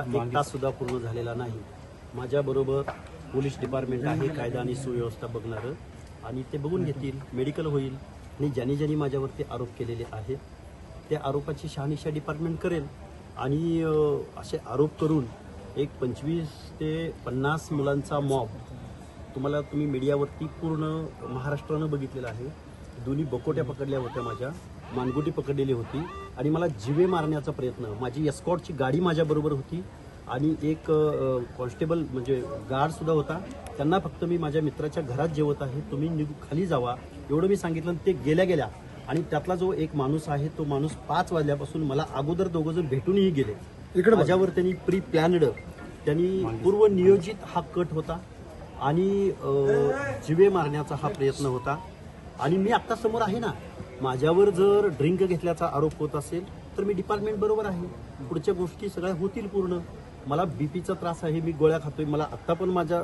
मला एक तास सुद्धा पूर्ण झालेला नाही. माझ्याबरोबर पोलीस डिपार्टमेंट आहे कायदा आणि सुव्यवस्था बघणारं. आणि ते बघून घेतील मेडिकल होईल. आणि ज्यांनी ज्यांनी माझ्यावरती आरोप केलेले आहेत त्या आरोपाची शहानिशा डिपार्टमेंट करेल. आणि असे आरोप करून एक पंचवीस ते पन्नास मुलांचा मॉब तुम्हाला तुम्ही मीडियावरती पूर्ण महाराष्ट्रानं बघितलेलं आहे. दोन्ही बकोट्या पकडल्या होत्या माझ्या. मानगुटी पकडलेली होती आणि मला जिवे मारण्याचा प्रयत्न माझी एस्कॉटची गाडी माझ्याबरोबर होती आणि एक कॉन्स्टेबल म्हणजे गार्डसुद्धा होता. त्यांना फक्त मी माझ्या मित्राच्या घरात जेवत आहे तुम्ही निघू खाली जावा. एवढं मी सांगितलं आणि ते गेल्या गेल्या आणि त्यातला जो एक माणूस आहे तो माणूस पाच वाजल्यापासून मला अगोदर दोघं जण भेटूनही गेले. इकडे माझ्यावर त्यांनी प्री प्लॅनड त्यांनी पूर्व नियोजित हा कट होता आणि जिवे मारण्याचा हा प्रयत्न होता. आणि मी आत्ता समोर आहे ना माझ्यावर जर ड्रिंक घेतल्याचा आरोप होत असेल तर मी डिपार्टमेंट बरोबर आहे. पुढच्या गोष्टी सगळ्या होतील पूर्ण. मला बीपीचा त्रास आहे मी गोळ्या खातोय मला आत्ता पण माझ्या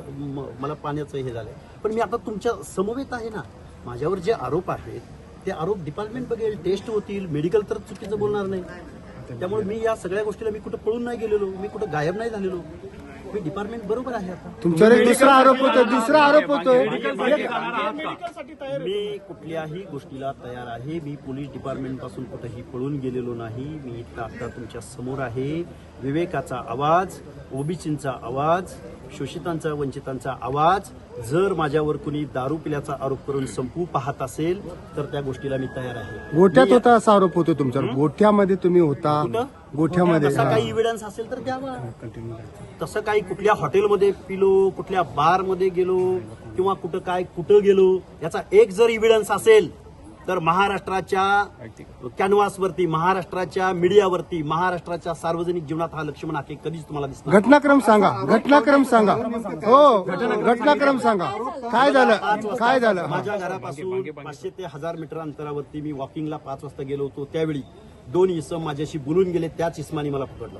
मला पाण्याचं हे झालंय. पण मी आता तुमच्या समवेत आहे ना. माझ्यावर जे आरोप आहेत ते आरोप डिपार्टमेंट बघेल टेस्ट होतील मेडिकल तर चुकीचं बोलणार नाही. त्यामुळे मी या सगळ्या गोष्टीला मी कुठं पळून नाही गेलेलो मी कुठं गायब नाही झालेलो. मी डिपार्टमेंट बरोबर आहे आता? तुमच्यावर एक दुसरा आरोप होतो दुसरा आरोप होतोय मी कुठल्याही गोष्टीला तयार आहे. मी पोलीस डिपार्टमेंटपासून कुठेही पळून गेलेलो नाही. मी इथं आता तुमच्यासमोर आहे. विवेकाचा आवाज ओबीसींचा आवाज शोषितांचा वंचितांचा आवाज. जर माझ्यावर कुणी दारू पिल्याचा आरोप करून संपू पाहत असेल तर त्या गोष्टीला मी तयार आहे. गोठ्यात होता असा आरोप होतो तुमच्यावर. गोठ्यामध्ये तुम्ही होता? गोठ्यामध्ये. तसा हा. काही इव्हिडन्स असेल तर द्यावा. तसं काही कुठल्या हॉटेलमध्ये पिलो कुठल्या बारमध्ये गेलो किंवा कुठं काय कुठं गेलो याचा एक जर इव्हिडन्स असेल तर महाराष्ट्राच्या कॅनव्हासवरती महाराष्ट्राच्या मीडियावरती महाराष्ट्राच्या सार्वजनिक जीवनात हा लक्ष्मण हाके कधीच तुम्हाला दिसणार घटनाक्रम सांगा घटनाक्रम सांगा. हो घटनाक्रम सांगा. काय झालं? काय झालं. माझ्या घरापासून पाचशे ते हजार मीटर अंतरावरती मी वॉकिंगला पाच वाजता गेलो होतो. त्यावेळी दोन इसम माझ्याशी बोलून गेले त्याच इस्मानी मला पकडलं.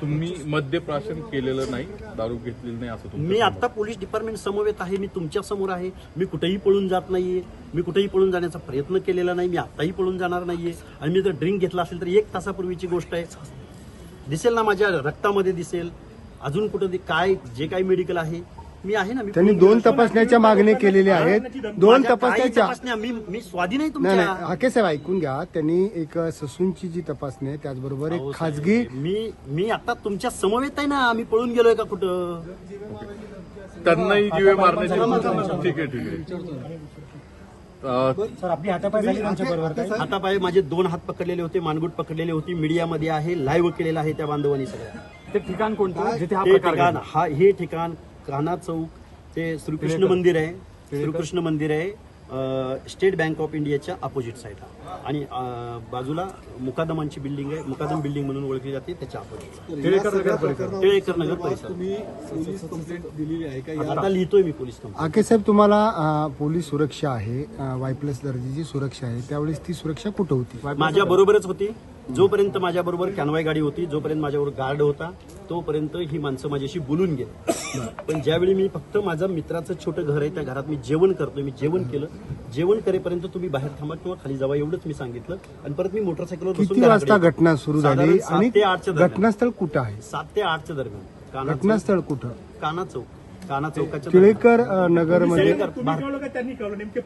तुम्ही मद्यप्राशन केलेलं नाही दारू घेतलेली नाही असं तुमचं मी आता पोलीस डिपार्टमेंट समवेत आहे मी तुमच्यासमोर आहे. मी कुठेही पळून जात नाहीये. मी कुठेही पळून जाण्याचा प्रयत्न केलेला नाही. मी आताही पळून जाणार नाहीये. आणि मी जर ड्रिंक घेतला असेल तर एक तासापूर्वीची गोष्ट आहे. दिसेल ना माझ्या रक्तामध्ये दिसेल. अजून कुठं काय जे काही मेडिकल आहे मी आहे ना मी त्यांनी दोन. तपासण्याच्या मागण्या केलेल्या आहेत. दोन तपासण्याच्या तपासण्या मी मी स्वाधीन आहे नाही तुमच्या नाही हाके साहेब ऐकून घ्या. त्यांनी एक ससूनची जी तपासणी आहे त्याचबरोबर एक खाजगी मी मी आता तुमच्या समवेत आहे ना मी पळून गेलोय का कुठं? त्यांनाही जीवे मारण्याची ठीक आहे ठीक आहे. अं, सर आपली हातापाय झाली त्यांच्या बरोबर काय हातापाय माझे दोन हात पकडलेले होते मानगुट पकडलेली होती मीडियामध्ये आहे लाईव्ह केलेलं आहे त्या बांधवांनी सगळ्या ते ठिकाण कोणतं? जिथे हा ते प्रकार ठिकाण घडला? हा हे ठिकाण कान्हा चौक ते श्रीकृष्ण मंदिर आहे. श्रीकृष्ण मंदिर आहे. स्टेट बँक ऑफ इंडियाच्या अपोजिट साईडला आणि अं, बाजूला मुकादमांची बिल्डिंग आहे. मुकादम बिल्डिंग म्हणून ओळखली जाते त्याच्या अपोजिट टिळेकर नगर परिसर. टिळेकर नगर परिसर. तुम्ही पोलीस कंप्लेंट दिलेली आहे का? आता लिहितोय मी पोलीस कंप्लेंट आके साहेब तुम्हाला अं, पोलीस सुरक्षा आहे वाय प्लस दर्जाची सुरक्षा आहे. त्यावेळेस ती सुरक्षा कुठं होती? माझ्या बरोबरच होती. जोपर्यंत माझ्या बरोबर कॅनवाय गाडी होती जोपर्यंत माझ्यावर गार्ड होता तोपर्यंत ही माणसं माझ्याशी बोलून गेली. पण ज्यावेळी मी फक्त माझं मित्राचं छोटं घर आहे त्या घरात मी जेवण करतोय मी जेवण केलं. जेवण करेपर्यंत तुम्ही बाहेर थांबा किंवा खाली जावा एवढंच मी सांगितलं. आणि परत मी मोटरसायकलवर बसून किती वाजता. घटना सुरू झाली? साधारण सात आणि ते आठच्या दरम्यान. घटनास्थळ कुठं आहे? सात ते आठच्या दरम्यान. काना चौक. घटनास्थळ कुठं? काना चौक. काना चौकाच्या दरम्यान. टिळेकर अं, नगरमध्ये. टिळेकर, भारत- त्यांनी कळलं नेमके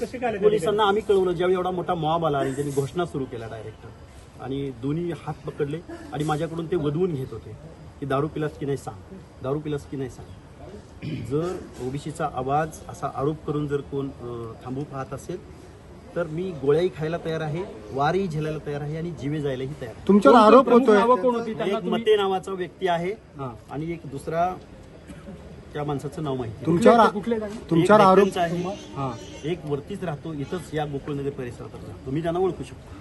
कसे काय पोलिसांना आम्ही कळवलं. ज्यावेळी एवढा मोठा मॉब आला आणि त्यांनी घोषणा सुरू केला डायरेक्ट आणि दोन्ही हात पकडले आणि माझ्याकडून ते वधवून घेत होते. की दारू पिलास की नाही सांग. दारू पिलास की नाही सांग. जर ओबीसीचा आवाज असा आरोप करून जर कोण थांबू पाहत असेल तर मी गोळ्याही खायला तयार आहे वारही झेलायला तयार आहे आणि जीवे जायलाही तयार तुमच्यावर आरोप होतोय? कोण होती? एक मते नावाचा व्यक्ती आहे. आणि एक दुसरा त्या माणसाचं नाव माहिती. तुमच्यावर कुठले? तुमच्यावर एक आरोप डेक्कनचा आहे एक वरतीच राहतो इथंच या गोकुळनगर परिसरात राहतो. तुम्ही त्यांना ओळखू शकता.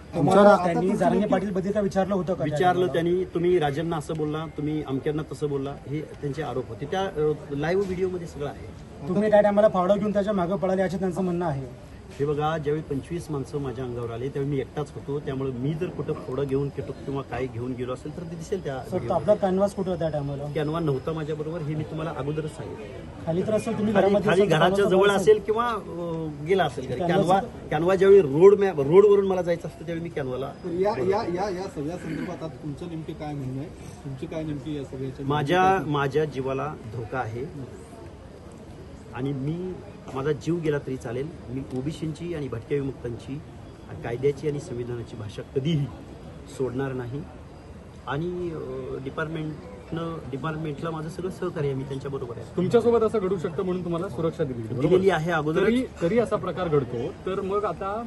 त्यांनी जारंगे पाटील बद्दल विचारलं होतं का विचारलं त्यांनी? तुम्ही राजांना असं बोलला तुम्ही अमक्यांना तसं बोलला हे त्यांचे आरोप होते. त्या लाईव्ह व्हिडिओमध्ये सगळं आहे. तुम्ही त्या टायमाला फावडा घेऊन त्याच्यामागे पळाले असे त्यांचं म्हणणं आहे. हे बघा ज्यावेळी पंचवीस माणसं माझ्या अंगावर आले त्यावेळी मी एकटाच होतो. त्यामुळे मी जर कुठं फोडं घेऊन केटो किंवा काय घेऊन गेलो असेल तर ते दिसेल त्या आपला कॅनव्हास कुठे होता त्या टायमाला कॅनवा नव्हता माझ्याबरोबर हे मी तुम्हाला अगोदरच सांगितलं. खाली तर असेल तुम्ही खाली घरामध्ये खाली असाल, घराच्या जवळ असेल. किंवा अं, गेला असेल घरी. कॅनवा कॅनवा ज्यावेळी रोड मॅप रोडवरून मला जायचं असतं त्यावेळी मी कॅनवाला तर या या या या सगळ्या संदर्भात आता तुमचं नेमके काय म्हणणं आहे? तुमची काय नेमकी या सगळ्याच्या माझ्या माझ्या जीवाला धोका आहे. आणि मी माझा जीव गेला तरी चालेल. मी ओबीसींची आणि भटक्या विमुक्तांची कायद्याची आणि संविधानाची भाषा कधीही सोडणार नाही. आणि डिपार्टमेंटनं डिपार्टमेंटला माझं सगळं सहकार्य आहे मी त्यांच्याबरोबर आहे. तुमच्यासोबत असं घडू शकतं म्हणून तुम्हाला सुरक्षा दिली? दिलेली आहे अगोदर तरी तरी असा प्रकार घडतो. तर मग आता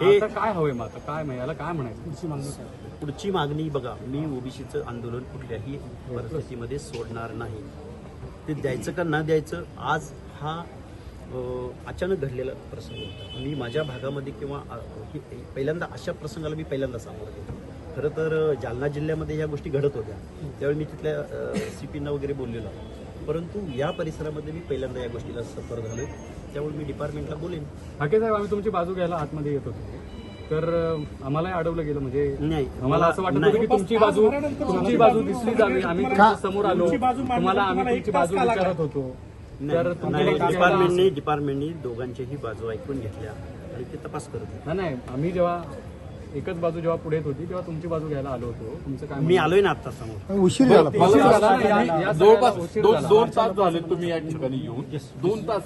हे- आता काय हवंय मग? आता काय म्हणायला याला काय म्हणायचं? पुढची मागणी? पुढची मागणी बघा मी ओबीसीचं आंदोलन कुठल्याही परिस्थितीमध्ये सोडणार नाही. ते द्यायचं का न द्यायचं आज हा अचानक घडलेला प्रसंग होता. मी माझ्या भागामध्ये किंवा पहिल्यांदा अशा प्रसंगाला मी पहिल्यांदा सामोरं गेलो. खरं तर जालना जिल्ह्यामध्ये ह्या गोष्टी घडत होत्या. त्यावेळी मी तिथल्या सी पीना वगैरे बोललेलो. परंतु या परिसरामध्ये मी पहिल्यांदा या गोष्टीला सफर झालोय. त्यामुळे मी डिपार्टमेंटला बोलेन. हाके साहेब आम्ही तुमची बाजू घ्यायला आतमध्ये येत होतो. तर अं, आम्हालाही अडवलं गेलं. म्हणजे नाही. आम्हाला असं वाटत नाही. होतं की तुमची बाजू तुमची बाजू दिसली जावी आम्ही समोर आलो. तुम्हाला आम्ही तुमची बाजू विचारत होतो. तर नाही, डिपार्टमेंटने डिपार्टमेंटने दोघांच्याही बाजू ऐकून घेतल्या आणि ते तपास करत होते. नाही नाही. आम्ही जेव्हा एकच बाजू जेव्हा पुढे येत होती तेव्हा तुमची बाजू घ्यायला आलो होतो. तुमचं काय मी आलोय ना आता समोर. उशीर झाला. उशीर झाला ना, या- या जवळपास उशीर दोन झाला. दोन तास झाले तुम्ही या ठिकाणी येऊन. दोन तास